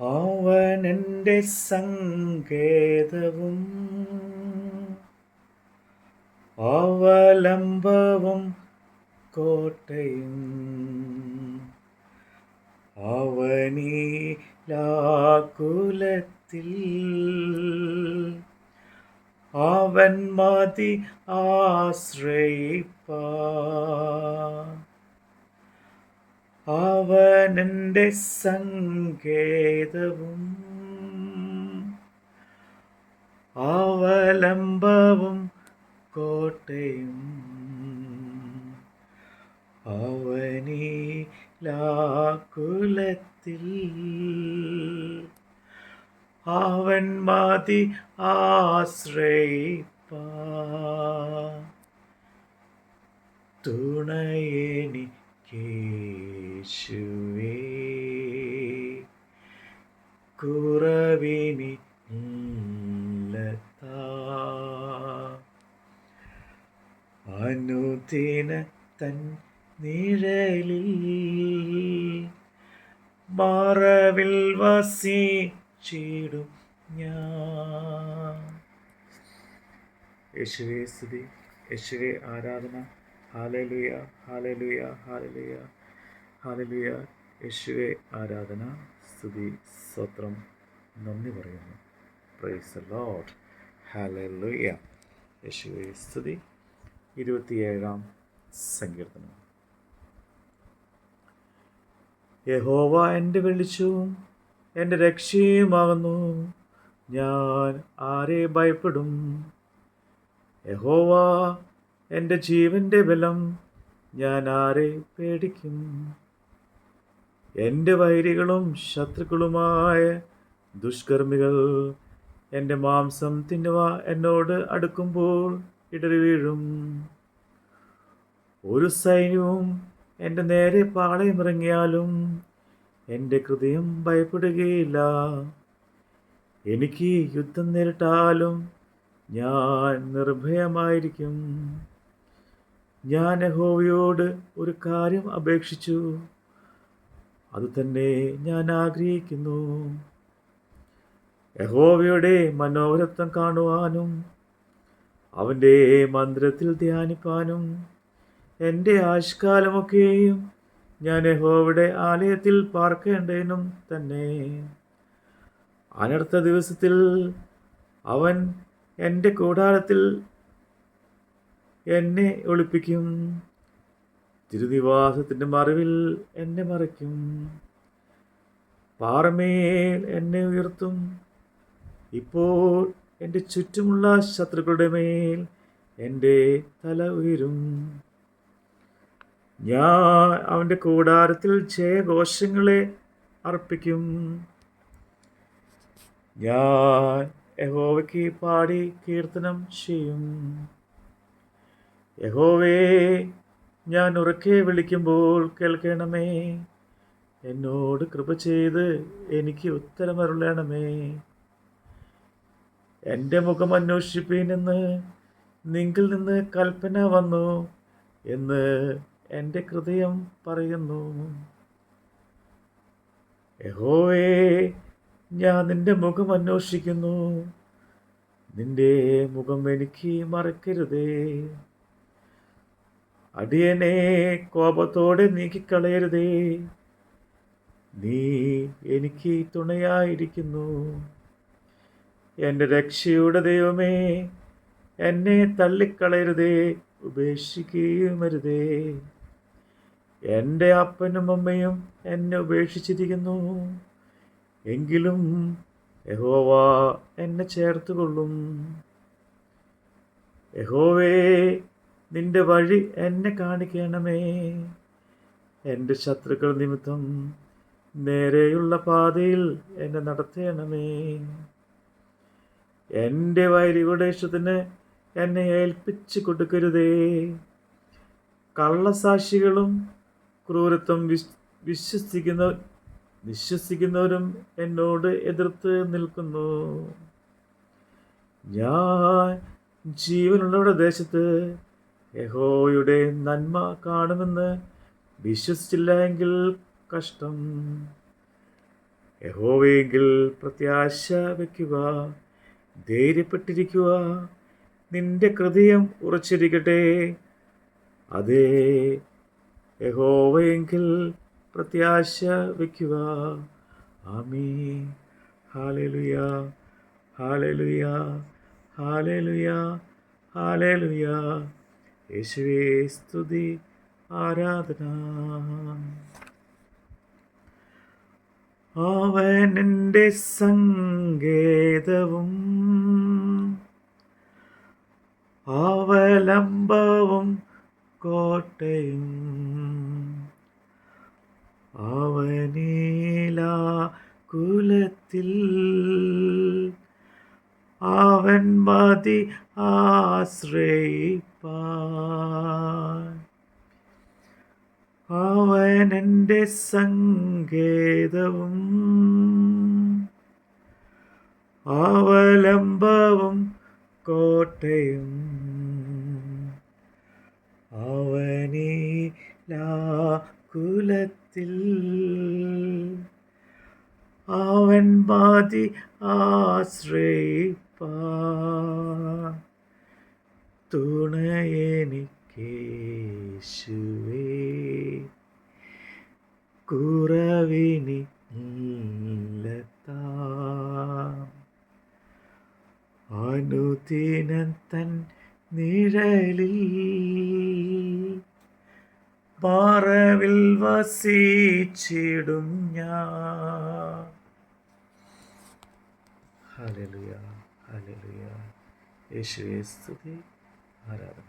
അവനെന്റെ സങ്കേതവും അവലംബവും കോട്ടയും. അവനീലാകുലത്തിൽ അവൻ മതി ആശ്രയിപ്പ അവനെന്റെ സങ്കേതവും അവലംബവും കോട്ടയും അവനീലാകുലത്തിൽ അവൻ മതി ആശ്രയിപ്പ. തുണയെനിക്കേശുവേ കുറവിനി അനുദിന തൻ നിഴലിൽ മറവിൽ വസിച്ചിടും ഞാൻ. യേശുവേ സ്തുതി. യേശുവേ ആരാധന. ഹാലലുയ ഹാലലുയ ഹാലലുയ. ഹാലലുയ യേശുവേ ആരാധന. സ്തുതി സ്വത്രം നന്ദി പറയുന്നു. പ്രൈസ് ലോഡ് ഹാലലുയ യേശുവേ സ്തുതി. ഇരുപത്തിയേഴാം സങ്കീർത്തനം. യഹോവ എന്റെ വെളിച്ചവും എന്റെ രക്ഷയുമാകുന്നു. ഞാൻ ആരെ ഭയപ്പെടും? യഹോവ എന്റെ ജീവന്റെ ബലം ഞാൻ ആരെ പേടിക്കും? എന്റെ വൈരികളും ശത്രുക്കളുമായ ദുഷ്കർമ്മികൾ എന്റെ മാംസം തിന്നുവ എന്നോട് അടുക്കുമ്പോൾ ഇടറി വീഴും. ഒരു സൈന്യവും എന്റെ നേരെ പാളയമിറങ്ങിയാലും എന്റെ ഹൃദയം ഭയപ്പെടുകയില്ല. എനിക്ക് യുദ്ധം നേരിട്ടാലും ഞാൻ നിർഭയമായിരിക്കും. ഞാൻ യഹോവയോട് ഒരു കാര്യം അപേക്ഷിച്ചു. അതുതന്നെ ഞാൻ ആഗ്രഹിക്കുന്നു. യഹോവയുടെ മനോഹരത്വം കാണുവാനും അവന്റെ മന്ത്രത്തിൽ ധ്യാനിപ്പാനും എന്റെ ആഷ്കാലമൊക്കെയും ഞാൻ യഹോവയുടെ ആലയത്തിൽ പാർക്കേണ്ടതിനും തന്നെ. അനർത്ഥ ദിവസത്തിൽ അവൻ എന്റെ കൂടാരത്തിൽ എന്നെ ഒളിപ്പിക്കും. തിരുനിവാസത്തിന്റെ മറിവിൽ എന്നെ മറയ്ക്കും. പാറമേൽ എന്നെ ഉയർത്തും. ഇപ്പോൾ എന്റെ ചുറ്റുമുള്ള ശത്രുക്കളുടെ മേൽ എന്റെ തല ഉയരും. ഞാൻ അവന്റെ കൂടാരത്തിൽ ജയഘോഷങ്ങളെ അർപ്പിക്കും. ഞാൻ യഹോവയ്ക്ക് പാടി കീർത്തനം ചെയ്യും. യഹോവേ ഞാൻ ഉറക്കെ വിളിക്കുമ്പോൾ കേൾക്കണമേ. എന്നോട് കൃപ ചെയ്ത് എനിക്ക് ഉത്തരമരുളണമേ എന്റെ മുഖം അന്വേഷിപ്പീനെന്ന് നിങ്കിൽ നിന്ന് കൽപ്പന വന്നു എന്ന് എന്റെ ഹൃദയം പറയുന്നു. യഹോവേ ഞാൻ നിന്റെ മുഖം അന്വേഷിക്കുന്നു. നിന്റെ മുഖം എനിക്ക് മറക്കരുതേ. അടിയനെ കോപത്തോടെ നീക്കിക്കളയരുതേ. നീ എനിക്ക് തുണയായിരിക്കുന്നു. എന്റെ രക്ഷയുടെ ദൈവമേ എന്നെ തള്ളിക്കളയരുതേ ഉപേക്ഷിക്കുകയുമരുതേ. എന്റെ അപ്പനും അമ്മയും എന്നെ ഉപേക്ഷിച്ചിരിക്കുന്നു. എങ്കിലും യഹോവ എന്നെ ചേർത്തുകൊള്ളും. യഹോവേ നിന്റെ വഴി എന്നെ കാണിക്കണമേ. എന്റെ ശത്രുക്കൾ നിമിത്തം നേരെയുള്ള പാതയിൽ എന്നെ നടത്തണമേ. എന്റെ വൈരികളുടെ ഇഷ്ടത്തിന് എന്നെ ഏൽപ്പിച്ചു കൊടുക്കരുതേ. കള്ളസാക്ഷികളും ക്രൂരത്വം വിശ് വിശ്വസിക്കുന്ന വിശ്വസിക്കുന്നവരും എന്നോട് എതിർത്ത് നിൽക്കുന്നു. ഞാൻ ജീവനുള്ളവരുടെ ദേശത്ത് യഹോയുടെ നന്മ കാണുമെന്ന് വിശ്വസിച്ചില്ല എങ്കിൽ കഷ്ടം. യഹോവയെങ്കിൽ പ്രത്യാശ വയ്ക്കുക ധൈര്യപ്പെട്ടിരിക്കുക. നിന്റെ ഹൃദയം ഉറച്ചിരിക്കട്ടെ. അതേ യഹോവയെങ്കിൽ പ്രത്യാശ വയ്ക്കുക. ആമീ ഹാലലുയ ഹാലലുയ ഹാലലുയ ഹാലലുയ യേശുവേ സ്തുതി ആരാധന. അവൻ എന്റെ സങ്കേതവും അവലംബവും കോട്ടയും. അവനീല കുലത്തിൽ അവൻ മതി ആശ്രയിപ്പാൻ. സങ്കേതവും അവലംബവും കോട്ടയും. അവനീലാകുലത്തിൽ അവൻ മതി ആശ്രയിപ്പാ തുണയെനിക്കേശുവേ കുറവിനി അനുദിനം തൻ നിഴലിൽ പാറവിൽ വസിച്ചിടും ഞാൻ. ഹല്ലേലൂയ. ഹല്ലേലൂയ യേശുവേ സ്തുതി ആരാധന